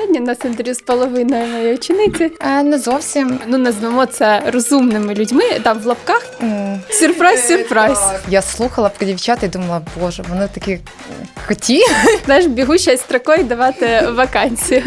Сьогодні у нас інтерв'ю з половиною моєї учениці. Е, не зовсім. Ну, назвемо це розумними людьми. Там в лапках М, сюрприз, сюрприз. Я слухала про дівчат і думала, боже, вони такі коті. Знаєш, бігуща строкою давати вакансію.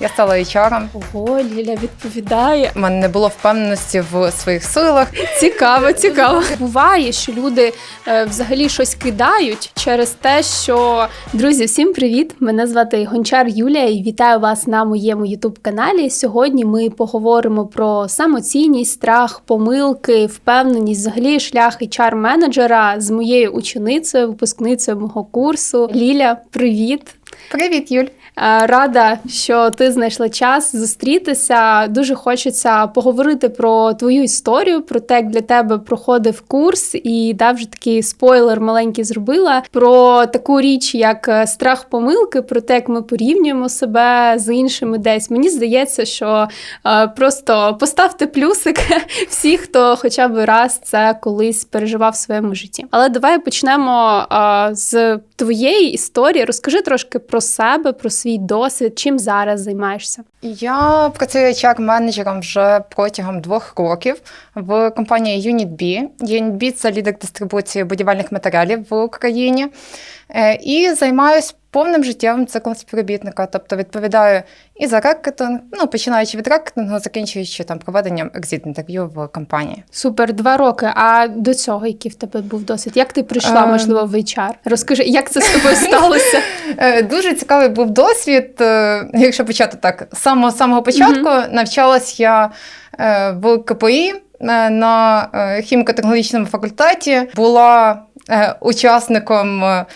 Я стала HR. Ого, Ліля відповідає. У мене не було впевненості в своїх силах. Цікаво, цікаво. Буває, що люди е, взагалі щось кидають через те, що друзі, всім привіт! Мене звати Гончар Юлія і вітаю вас на моєму ютуб каналі. Сьогодні ми поговоримо про самоцінність, страх, помилки, впевненість, взагалі шлях hr менеджера з моєю ученицею, випускницею мого курсу. Ліля, привіт! Привіт, Юль. Е, Рада, що ти знайшла час зустрітися. Дуже хочеться поговорити про твою історію, про те, як для тебе проходив курс, і да, вже такий спойлер маленький зробила про таку річ, як е, страх помилки, про те, як ми порівнюємо себе з іншими десь. Мені здається, що е, просто поставте плюсик всі, хто хоча б раз це колись переживав в своєму житті. Але давай почнемо з твоєї історії. Розкажи трошки про себе, про свій досвід, чим зараз займаєшся. Я працюю HR-менеджером вже протягом двох років в компанії UnitB. UnitB – це лідер дистрибуції будівельних матеріалів в Україні. Е, І займаюся повним життєвим циклом співробітника, тобто відповідаю і за рекетинг, ну починаючи від рекетингу, закінчуючи там проведенням екзит-інтерв'ю в компанії. Супер, два роки. А до цього який в тебе був досвід? Як ти прийшла, Ем. можливо, в HR? Розкажи, як це з тобою сталося? Е, Дуже цікавий був досвід. е, Якщо почати так, з самого самого початку навчалась я е, в КПІ на хіміко-технологічному факультеті. Була учасником е,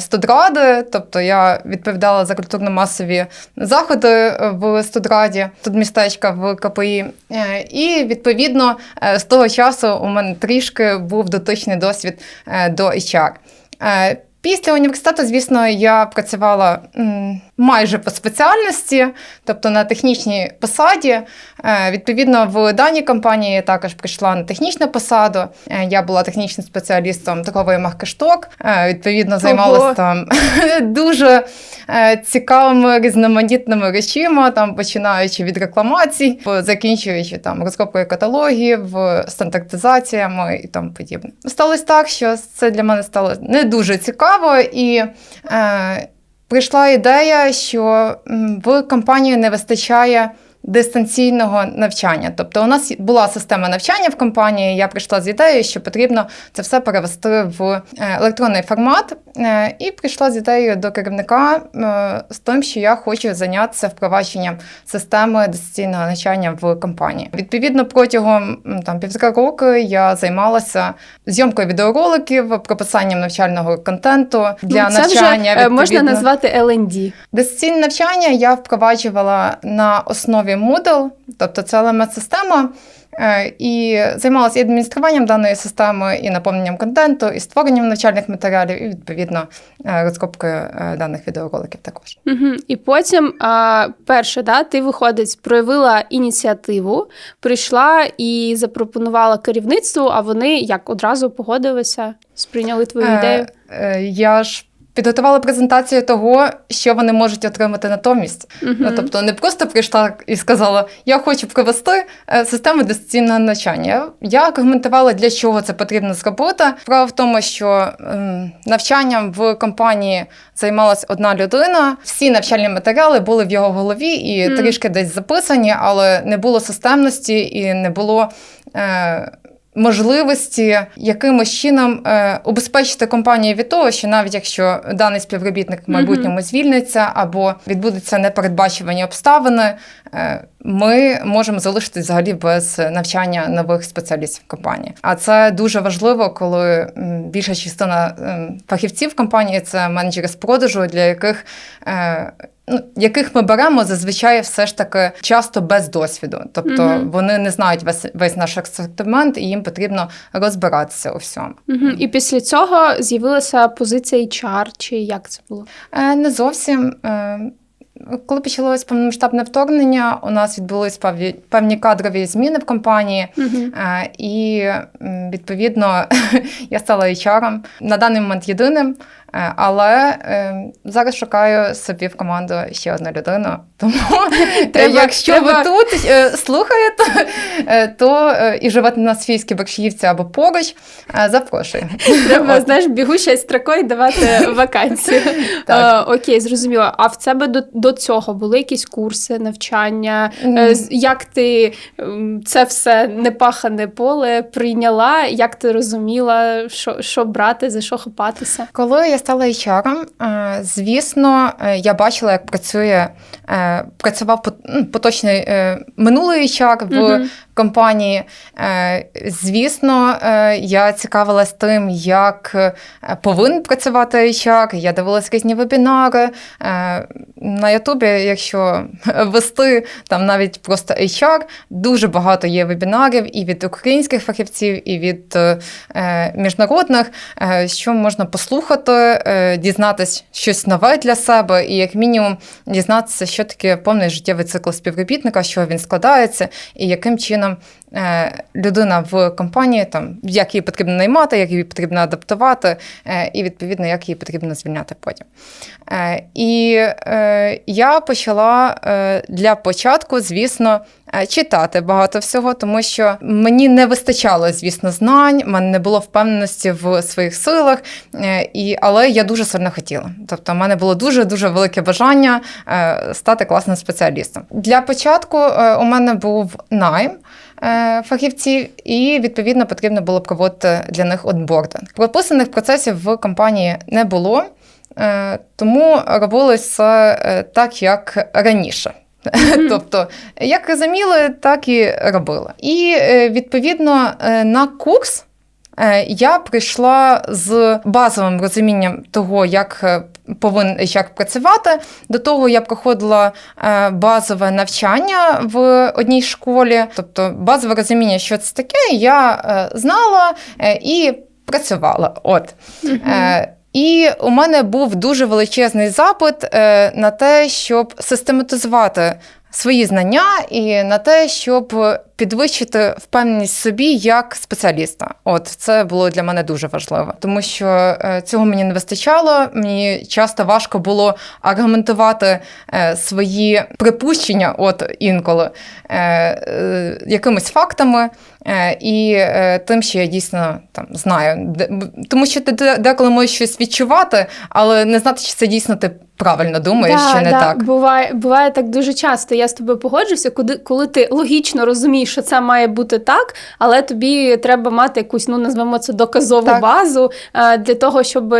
студради, тобто я відповідала за культурно-масові заходи е, в студраді, тут містечка в КПІ. Е, І відповідно е, з того часу у мене трішки був дотичний досвід е, до HR. Е, Після університету, звісно, я працювала майже по спеціальності, тобто на технічній посаді. Е, Відповідно, в даній компанії я також прийшла на технічну посаду. Е, Я була технічним спеціалістом торгової маркешток. Е, Відповідно, займалася Ого. там дуже цікавими різноманітними речима, там починаючи від рекламацій, закінчуючи там розробкою каталогів, стандартизаціями і тому подібне. Сталося так, що це для мене стало не дуже цікаво, і прийшла ідея, що в компанії не вистачає. Дистанційного навчання, тобто у нас була система навчання в компанії. Я прийшла з ідеєю, що потрібно це все перевести в е, електронний формат, е, і прийшла з ідеєю до керівника е, з тим, що я хочу зайнятися впровадженням системи дистанційного навчання в компанії. Відповідно, протягом там півтора року я займалася зйомкою відеороликів, прописанням навчального контенту для Ну, це навчання. вже можна назвати L&D. Дистанційне навчання я впроваджувала на основі Moodle, тобто це LMS-система, е, і займалася і адмініструванням даної системи, і наповненням контенту, і створенням навчальних матеріалів, і відповідно е, розробкою е, даних відеороликів також. Угу. І потім, а, перше, да, ти виходить, проявила ініціативу, прийшла і запропонувала керівництву, а вони як одразу погодилися, сприйняли твою Е, ідею. е, Я ж підготувала презентацію того, що вони можуть отримати натомість. Мгм. Ну, тобто не просто прийшла і сказала, я хочу провести е, систему дистанційного навчання. Я аргументувала, для чого це потрібно зробити. Справа в тому, що ем, навчанням в компанії займалась одна людина. Всі навчальні матеріали були в його голові і Мгм. трішки десь записані, але не було системності і не було. Е, Можливості якимось чином е, убезпечити компанію від того, що навіть якщо даний співробітник в майбутньому звільниться або відбудуться непередбачувані обставини, е, ми можемо залишитись взагалі без навчання нових спеціалістів в компанії. А це дуже важливо, коли більша частина ем, фахівців компанії це менеджери з продажу, для яких е, яких ми беремо зазвичай все ж таки часто без досвіду. Тобто Мгм. вони не знають весь, весь наш асортимент, і їм потрібно розбиратися у всьому. Угу. І після цього з'явилася позиція HR, чи як це було? Е, Не зовсім. Е, Коли почалось повномасштабне вторгнення, у нас відбулись певні, певні кадрові зміни в компанії, Угу. е, і відповідно я стала HR на даний момент єдиним Але е, зараз шукаю собі в команду ще одну людину. Тому е, Треба- якщо треба- ви тут е, слухаєте, е, то е, і живете на Свійській Бекшіївці або поруч, е, запрошую. Треба, От. знаєш, бігущою строкою давати вакансію. Так. Е, Окей, зрозуміло. А в тебе до, до цього були якісь курси, навчання? Е, Як ти це все непахане поле прийняла? Як ти розуміла, що, що брати, за що хапатися? Коли я стала HR, е, звісно, е, я бачила, як працює е, працював ну, поточний минулий HR в Мгм. Компанії. Е, Звісно, е, я цікавилась тим, як е, повинен працювати HR. Я дивилась різні вебінари. На Ютубі, якщо вести там навіть просто HR, дуже багато є вебінарів і від українських фахівців, і від міжнародних, що можна послухати, дізнатись щось нове для себе, і як мінімум дізнатися, що таке повний життєвий цикл співробітника, що він складається, і яким чином е, людина в компанії, там, як її потрібно наймати, як її потрібно адаптувати, е, і відповідно, як її потрібно звільняти потім. Е, І я почала для початку, звісно, читати багато всього, тому що мені не вистачало, звісно, знань, в мене не було впевненості в своїх силах, е, і, але я дуже сильно хотіла. Тобто, в мене було дуже дуже велике бажання е, стати класним спеціалістом. Для початку е, у мене був найм. е, Фахівців, і відповідно потрібно було проводити для них онбординг. Прописаних процесів в компанії не було, е, тому е, так, як раніше. Тобто, як розуміли, так і робили. І е, відповідно е, на курс е, я прийшла з базовим розумінням того, як повинен як працювати. До того я проходила базове навчання в одній школі, тобто базове розуміння, що це таке, я знала і працювала. От. І у мене був дуже величезний запит е, на те, щоб систематизувати свої знання і на те, щоб підвищити впевненість в собі як спеціаліста. От це було для мене дуже важливо, тому що е, цього мені не вистачало. Мені часто важко було аргументувати е, свої припущення, от інколи е, якимись фактами. І тим, що я дійсно там знаю, тому що ти деколи можеш щось відчувати, але не знати, чи це дійсно ти правильно думаєш, Да, чи не да, так. Буває, буває так дуже часто. Я з тобою погоджуюся, коли, коли ти логічно розумієш, що це має бути так, але тобі треба мати якусь, ну назвемо це доказову Так. базу е, для того, щоб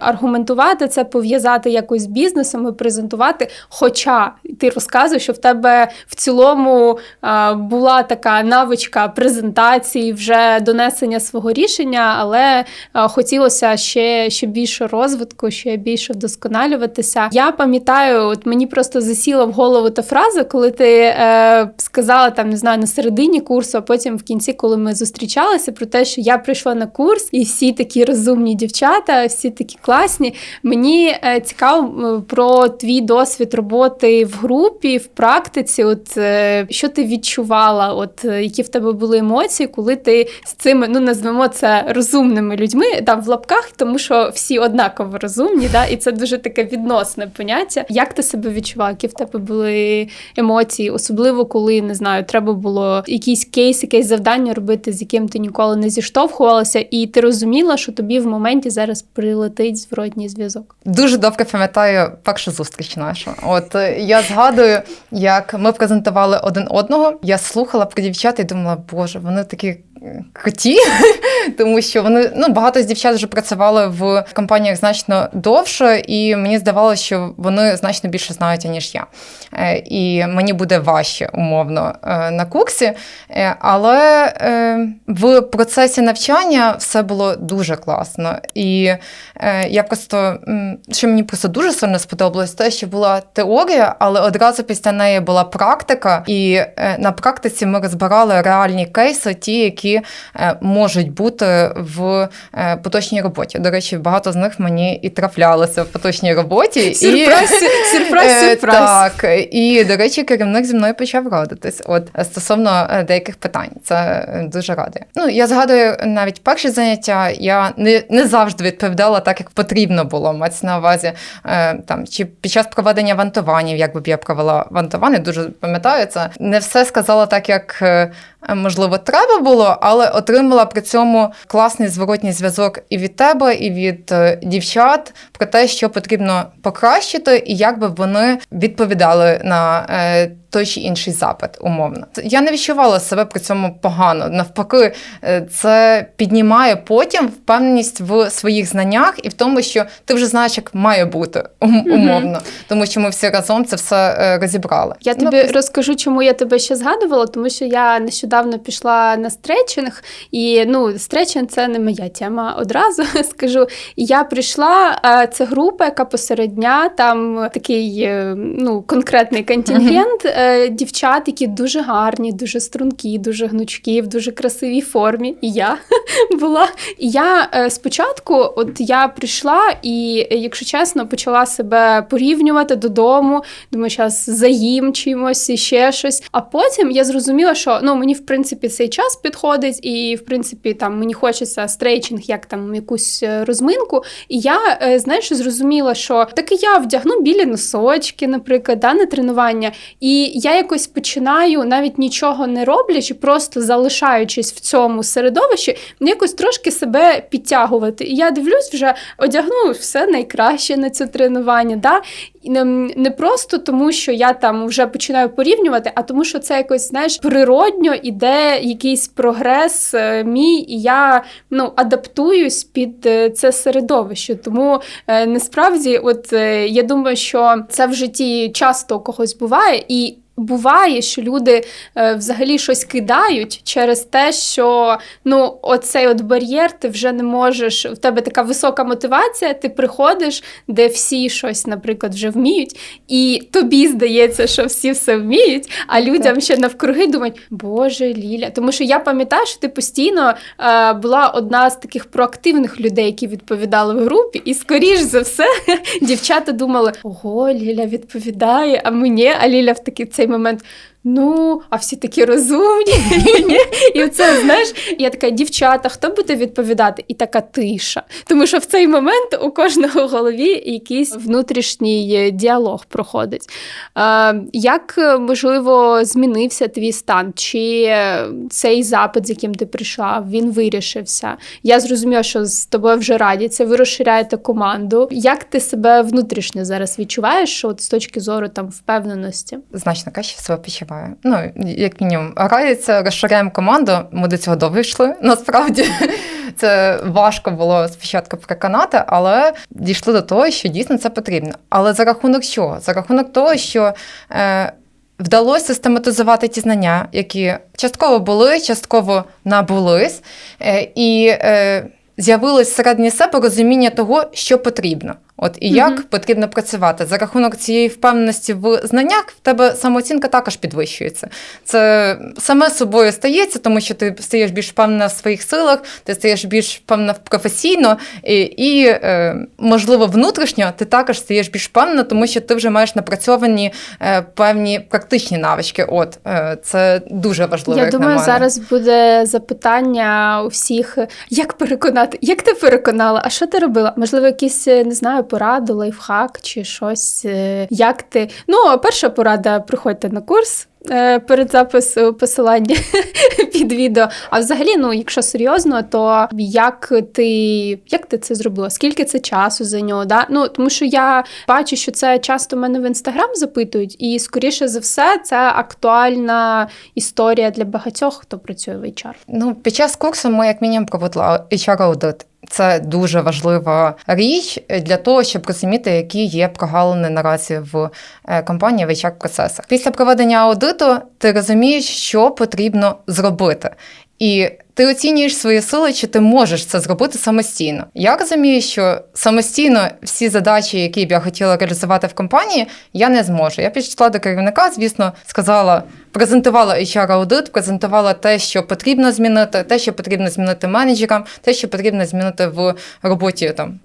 аргументувати це, пов'язати якось з бізнесом і презентувати. Хоча ти розказуєш, що в тебе в цілому е, була така навичка презентації, вже донесення свого рішення, але е, хотілося ще, ще більше розвитку, ще більше вдосконалюватися. Я пам'ятаю, от мені просто засіла в голову та фраза, коли ти е, сказала там, не знаю, на середині курсу, а потім в кінці, коли ми зустрічалися, про те, що я прийшла на курс, і всі такі розумні дівчата, всі такі класні. Мені е, цікаво е, про твій досвід роботи в групі, в практиці. От е, що ти відчувала? От які в тебе були емоції, коли ти з цими, ну назвемо це розумними людьми, там в лапках, тому що всі однаково розумні, да, і це дуже таке відносне поняття. Як ти себе відчувала? Які в тебе були емоції, особливо коли не знаю, треба було якийсь кейс, якесь завдання робити, з яким ти ніколи не зіштовхувалася, і ти розуміла, що тобі в моменті зараз прилетить зворотній зв'язок. Дуже добре пам'ятаю першу зустріч нашу. От е, я згадую, як ми презентували один одного. Я слухала про дівчат і думала, боже, вони такі круті, тому що вони ну багато з дівчат вже працювали в компаніях значно довше, і мені здавалося, що вони значно більше знають ніж я. Е, І мені буде важче умовно е, на курсі. Е, Але в процесі навчання все було дуже класно. І я просто, що мені просто дуже сильно сподобалось, те, що була теорія, але одразу після неї була практика, і на практиці ми розбирали реальні кейси, ті, які які е, можуть бути в е, поточній роботі. До речі, багато з них мені і траплялося в поточній роботі. Сюрприз, і, сюрприз, Е, сюрприз. Так, і до речі, керівник зі мною почав радитись. От стосовно деяких питань, це дуже радує. Ну я згадую навіть перші заняття. Я не, не завжди відповідала так, як потрібно було. Мається на увазі там чи під час проведення вантуванів, як би б я провела вантування, дуже пам'ятаю це. Не все сказала так, як. Е, Можливо, треба було, але отримала при цьому класний зворотній зв'язок і від тебе, і від е, дівчат про те, що потрібно покращити, і як би вони відповідали на е, той чи інший запит, умовно. Я не відчувала себе при цьому погано. Навпаки, це піднімає потім впевненість в своїх знаннях і в тому, що ти вже знаєш, як має бути ум- умовно, тому що ми всі разом це все розібрали. Я Ну, тобі розкажу, чому я тебе ще згадувала, тому що я нещодавно пішла на стретчинг, і ну, стретчинг це не моя тема одразу скажу. І я прийшла, це група, яка посеред дня, там такий е, ну, конкретний контингент е, дівчат, які дуже гарні, дуже стрункі, дуже гнучкі, в дуже красивій формі. І я була. І я е, спочатку, от я прийшла, і, якщо чесно, почала себе порівнювати додому. Думаю, зараз заїм чимось і ще щось. А потім я зрозуміла, що ну мені в принципі цей час підходить, і в принципі там мені хочеться стрейчинг, як там якусь е, розминку. І я е, знаєш, зрозуміла, що так і я вдягну білі носочки, наприклад, да, на тренування. І я якось починаю, навіть нічого не роблячи, просто залишаючись в цьому середовищі, якось трошки себе підтягувати. І я дивлюсь, вже одягну все найкраще на це тренування. Да? Не, просто тому, що я там вже починаю порівнювати, а тому, що це якось знаєш природньо іде якийсь прогрес е, мій, і я ну адаптуюсь під е, це середовище. Тому е, насправді, от я думаю, що це в житті часто у когось буває і. Буває, що люди е, взагалі щось кидають через те, що ну оцей от бар'єр ти вже не можеш. В тебе така висока мотивація, ти приходиш, де всі щось, наприклад, вже вміють, і тобі здається, що всі все вміють, а людям ще навкруги думають, Боже, Ліля. Тому що я пам'ятаю, що ти постійно е, була одна з таких проактивних людей, які відповідали в групі, і скоріш за все дівчата думали: ого, Ліля відповідає, а мені, а Ліля в такий цей момент. Ну, а всі такі розумні. І оце, знаєш, я така, дівчата, хто буде відповідати? І така тиша. Тому що в цей момент у кожного в голові якийсь внутрішній е, діалог проходить. Як, е, можливо, змінився твій стан? Чи е, цей запит, з яким ти прийшла, він вирішився? Я зрозуміла, що з тобою вже радяться, ви розширяєте команду. Як ти себе внутрішньо зараз відчуваєш, от з точки зору там впевненості? значно краще себе почуваю. Ну, як мінімум, радяться, розширяємо команду. Ми до цього довго йшли. Насправді це важко було спочатку переконати, але дійшли до того, що дійсно це потрібно. Але за рахунок чого? За рахунок того, що. Е, Вдалося систематизувати ті знання, які частково були, частково набулись, е, і е, з'явилось всередині себе розуміння того, що потрібно. От і як Мгм. потрібно працювати за рахунок цієї впевненості в знаннях, в тебе самооцінка також підвищується. Це саме собою стається, тому що ти стаєш більш впевнена в своїх силах, ти стаєш більш впевнена професійно, і, і е, можливо, внутрішньо ти також стаєш більш впевнена, тому що ти вже маєш напрацьовані е, певні практичні навички. От е, це дуже важливо. Я думаю, зараз буде запитання у всіх: як переконати? Як ти переконала? А що ти робила? Можливо, якісь е, не знаю, пораду, лайфхак чи щось. е, Як ти? Ну, перша порада: приходьте на курс. Е, Перед записом посилання під відео. А взагалі, ну, якщо серйозно, то як ти, як ти це зробила? Скільки це часу за нього? Да? Ну, тому що я бачу, що це часто мене в інстаграм запитують, і скоріше за все, це актуальна історія для багатьох, хто працює в HR. Ну, під час курсу ми, як мінімум, проводили HR-аудит. Це дуже важлива річ для того, щоб розуміти, які є прогалини наразі в е, компанії в HR-процесах. Після проведення аудиту ти розумієш, що потрібно зробити. І ти оцінюєш свої сили, чи ти можеш це зробити самостійно. Я розумію, що самостійно всі задачі, які б я хотіла реалізувати в компанії, я не зможу. Я підійшла до керівника, звісно, сказала. Презентувала HR-аудит, презентувала те, що потрібно змінити, те, що потрібно змінити менеджерам, те, що потрібно змінити в роботі там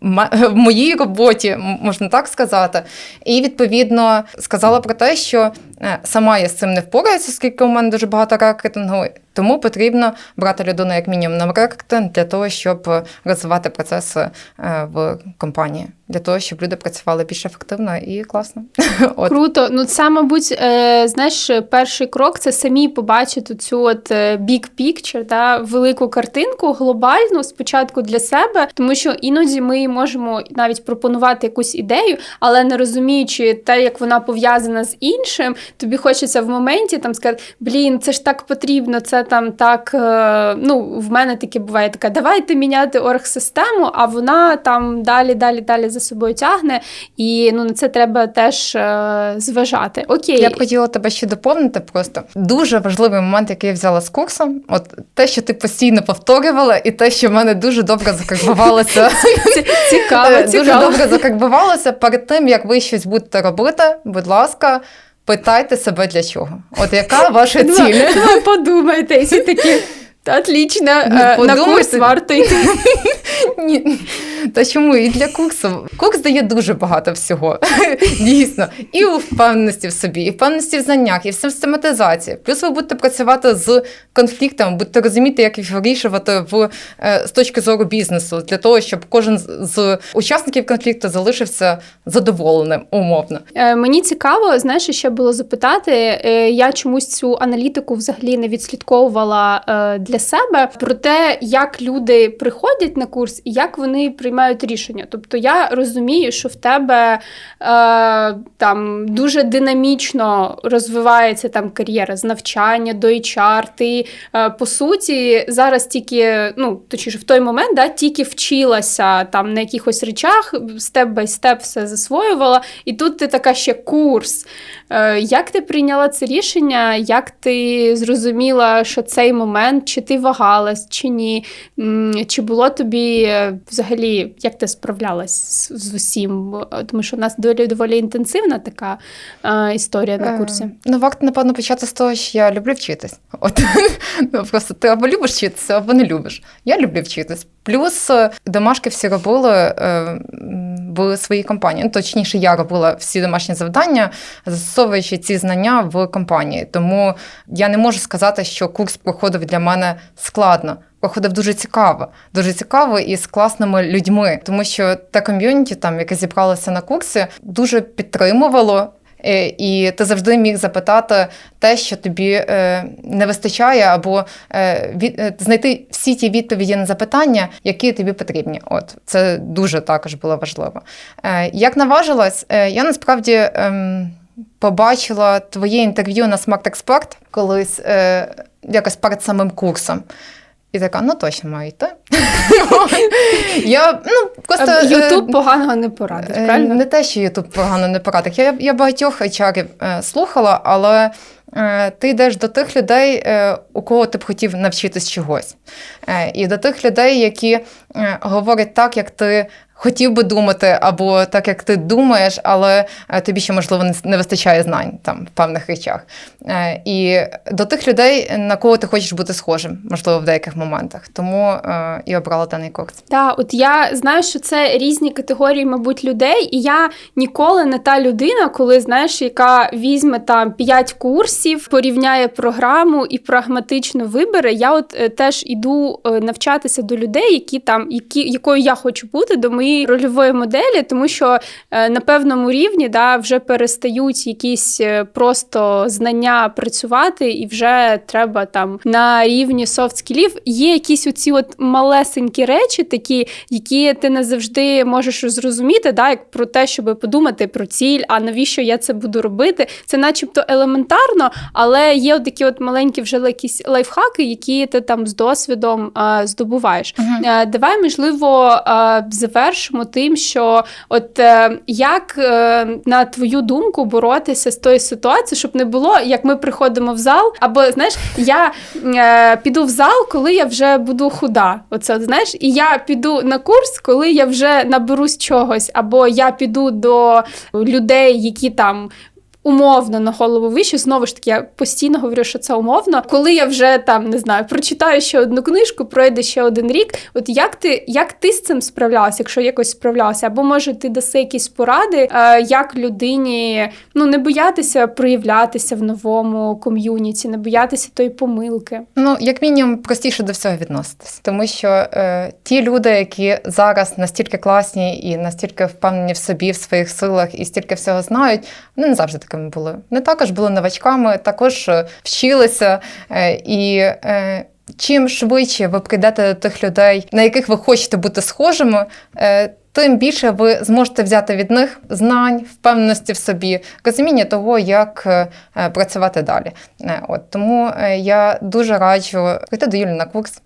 в моїй роботі, можна так сказати. І відповідно сказала про те, що е, сама я з цим не впораюся, оскільки у мене дуже багато рекрутингу, тому потрібно брати людину як мінімум на рекрутинг для того, щоб е, розвивати процеси е, в компанії, для того, щоб люди працювали більш ефективно і класно. От. Круто. Ну, це, мабуть, е, знаєш, перший крок це самі побачити цю от е, big picture, та велику картинку, глобальну спочатку для себе, тому що іноді ми можемо навіть пропонувати якусь ідею, але не розуміючи те, як вона пов'язана з іншим, тобі хочеться в моменті там сказати: блін, це ж так потрібно, це там так. е, Ну, в мене таке буває така, давайте міняти оргсистему, а вона там далі, далі, далі за собою тягне. І ну, на це треба теж е, зважати. Окей, Я б хотіла тебе ще доповнити. Просто дуже важливий момент, який я взяла з курсу. От те, що ти постійно повторювала, і те, що в мене дуже добре закарбувалося. Цікаво, Е, Дуже добре закарбувалося. Перед тим як ви щось будете робити, будь ласка, питайте себе для чого. От яка ваша Ну, ціль? ну, подумайте, і всі такі. Отлично, е, на курс варто йти. Та чому і для курсу? Курс дає дуже багато всього. Дійсно. І у впевненості в собі, і впевненості в знаннях, і в систематизації. Плюс ви будете працювати з конфліктами, будете розуміти, як їх вирішувати в, е, з точки зору бізнесу, для того, щоб кожен з- учасників конфлікту залишився задоволеним, умовно. Е, Мені цікаво, знаєш, ще було запитати. е, Я чомусь цю аналітику взагалі не відслідковувала для себе про те, як люди приходять на курс і як вони приймають рішення. Тобто я розумію, що в тебе е, там дуже динамічно розвивається там кар'єра з навчання до HR. Ти е, по суті зараз тільки, ну точніше, в той момент да, тільки вчилася там на якихось речах, степ бай степ все засвоювала. І тут ти така ще курс. Е, Як ти прийняла це рішення? Як ти зрозуміла, що цей момент, чи ти вагалась, чи ні? Чи було тобі е, взагалі, як ти справлялась з, усім? Е, Тому що у нас доволі доволі інтенсивна така е, історія на курсі. Е, Ну, варто, напевно, почати з того, що я люблю вчитись. От ну, просто ти або любиш вчитися, або не любиш. Я люблю вчитись. Плюс е, домашки всі робили е, в своїй компанії. Ну, точніше, я робила всі домашні завдання, застосовуючи ці знання в компанії. Тому я не можу сказати, що курс проходив для мене складно. Проходив дуже цікаво, дуже цікаво і з класними людьми, тому що те ком'юніті, там яке зібралося на курсі, дуже підтримувало. Е, І ти завжди міг запитати те, що тобі е, не вистачає, або е, від, знайти всі ті відповіді на запитання, які тобі потрібні. От це дуже також було важливо. Як наважилась, я насправді ем, побачила твоє інтерв'ю на Smart Expert колись якось перед самим курсом. І така, ну точно маю йти. Я ну, просто е, Ютуб поганого не порадить, Е, правильно? Не те, що Ютуб погано не порадить. Я, я багатьох HR е, слухала, але е, ти йдеш до тих людей, е, у кого ти б хотів навчитись чогось. Е, і до тих людей, які е, говорять так, як ти хотів би думати, або так, як ти думаєш, але е, тобі ще, можливо, не, вистачає знань там, в певних речах. Е, і до тих людей, на кого ти хочеш бути схожим, можливо, в деяких моментах. Тому е, і обрала даний курс. Так, от я знаю, що це різні категорії, мабуть, людей, і я ніколи не та людина, коли знаєш, яка візьме там 5 курсів, порівняє програму і прагматично вибере. Я от теж іду навчатися до людей, які там, які, якою я хочу бути, до моєї рольової моделі, тому що е, на певному рівні да, вже перестають якісь е, просто знання працювати, і вже треба там на рівні софт-скілів. Є якісь оці от малесенькі речі, такі, які ти не завжди можеш зрозуміти, да, як про те, щоб подумати про ціль, а навіщо я це буду робити. Це начебто елементарно, але є от такі от маленькі вже якісь лайфхаки, які ти там з досвідом е, здобуваєш. Мгм. Е, Давай, можливо, завершимо по-першому, тим, що от е, як е, на твою думку боротися з тою ситуацією, щоб не було, як ми приходимо в зал, або знаєш, я е, піду в зал, коли я вже буду худа. Оце знаєш, і я піду на курс, коли я вже наберусь чогось, або я піду до людей, які там. Умовно на голову вище, знову ж таки, я постійно говорю, що це умовно. Коли я вже там не знаю, прочитаю ще одну книжку, пройде ще один рік. От як ти як ти з цим справлялася, якщо якось справлялася? Або може ти даси якісь поради, е, як людині ну не боятися проявлятися в новому ком'юніті, не боятися тої помилки. Ну, як мінімум, простіше до всього відноситись, тому що е, ті люди, які зараз настільки класні і настільки впевнені в собі, в своїх силах і стільки всього знають, вони не завжди такими були. Вони також були новачками, також е, вчилися е, і. Е, Чим швидше ви прийдете до тих людей, на яких ви хочете бути схожими, тим більше ви зможете взяти від них знань, впевненості в собі, розуміння того, як працювати далі. От тому я дуже раджу прийти до Юлі на курс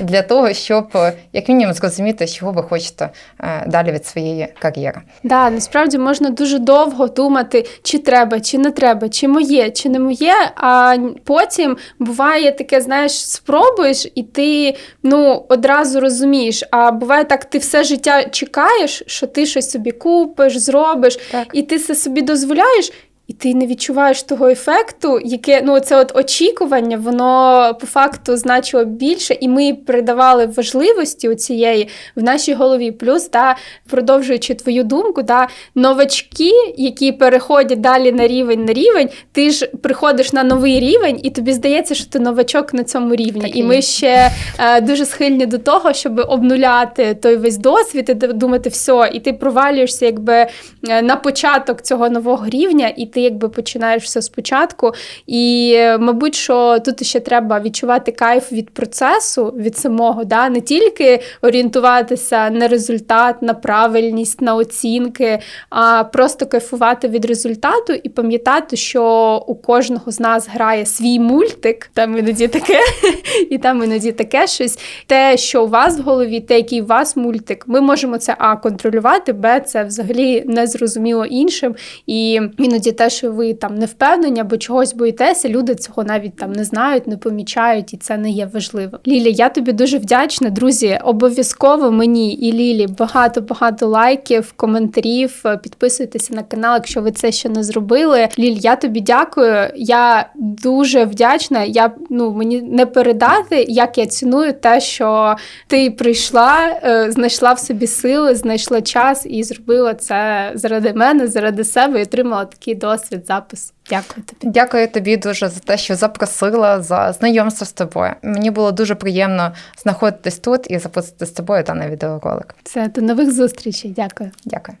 для того, щоб е, як мінімум зрозуміти, чого ви хочете е, далі від своєї кар'єри. Да, насправді можна дуже довго думати, чи треба, чи не треба, чи моє, чи не моє. А потім буває таке, знаєш, спробуєш, і ти ну одразу розумієш. А буває так, ти все життя чекаєш, що ти щось собі купиш, зробиш, Так. і ти це собі дозволяєш. І ти не відчуваєш того ефекту, яке ну це от очікування, воно по факту значило більше, і ми придавали важливості у цієї в нашій голові. Плюс, да, продовжуючи твою думку, да, новачки, які переходять далі на рівень на рівень, ти ж приходиш на новий рівень, і тобі здається, що ти новачок на цьому рівні. Так і і ми ще е, дуже схильні до того, щоб обнуляти той весь досвід і думати, все, і ти провалюєшся якби е, на початок цього нового рівня, і ти якби починаєш все спочатку. І, мабуть, що тут ще треба відчувати кайф від процесу, від самого, да? не тільки орієнтуватися на результат, на правильність, на оцінки, а просто кайфувати від результату і пам'ятати, що у кожного з нас грає свій мультик, там іноді таке, і там іноді таке щось. Те, що у вас в голові, те, який у вас мультик, ми можемо це а контролювати, б це взагалі не зрозуміло іншим. І іноді те, що ви там не впевнені або чогось боїтеся, люди цього навіть там не знають, не помічають, і це не є важливо. Лілі, я тобі дуже вдячна. Друзі, обов'язково мені і Лілі багато багато лайків, коментарів. Підписуйтеся на канал, якщо ви це ще не зробили. Ліль, я тобі дякую. Я дуже вдячна. Я ну мені не передати, як я ціную те, що ти прийшла, е, знайшла в собі сили, знайшла час і зробила це заради мене, заради себе і отримала такий досвід, запис. Дякую тобі. Дякую тобі дуже за те, що запросила за знайомство з тобою. Мені було дуже приємно знаходитись тут і запустити з тобою даний відеоролик. Це до нових зустрічей. Дякую. Дякую.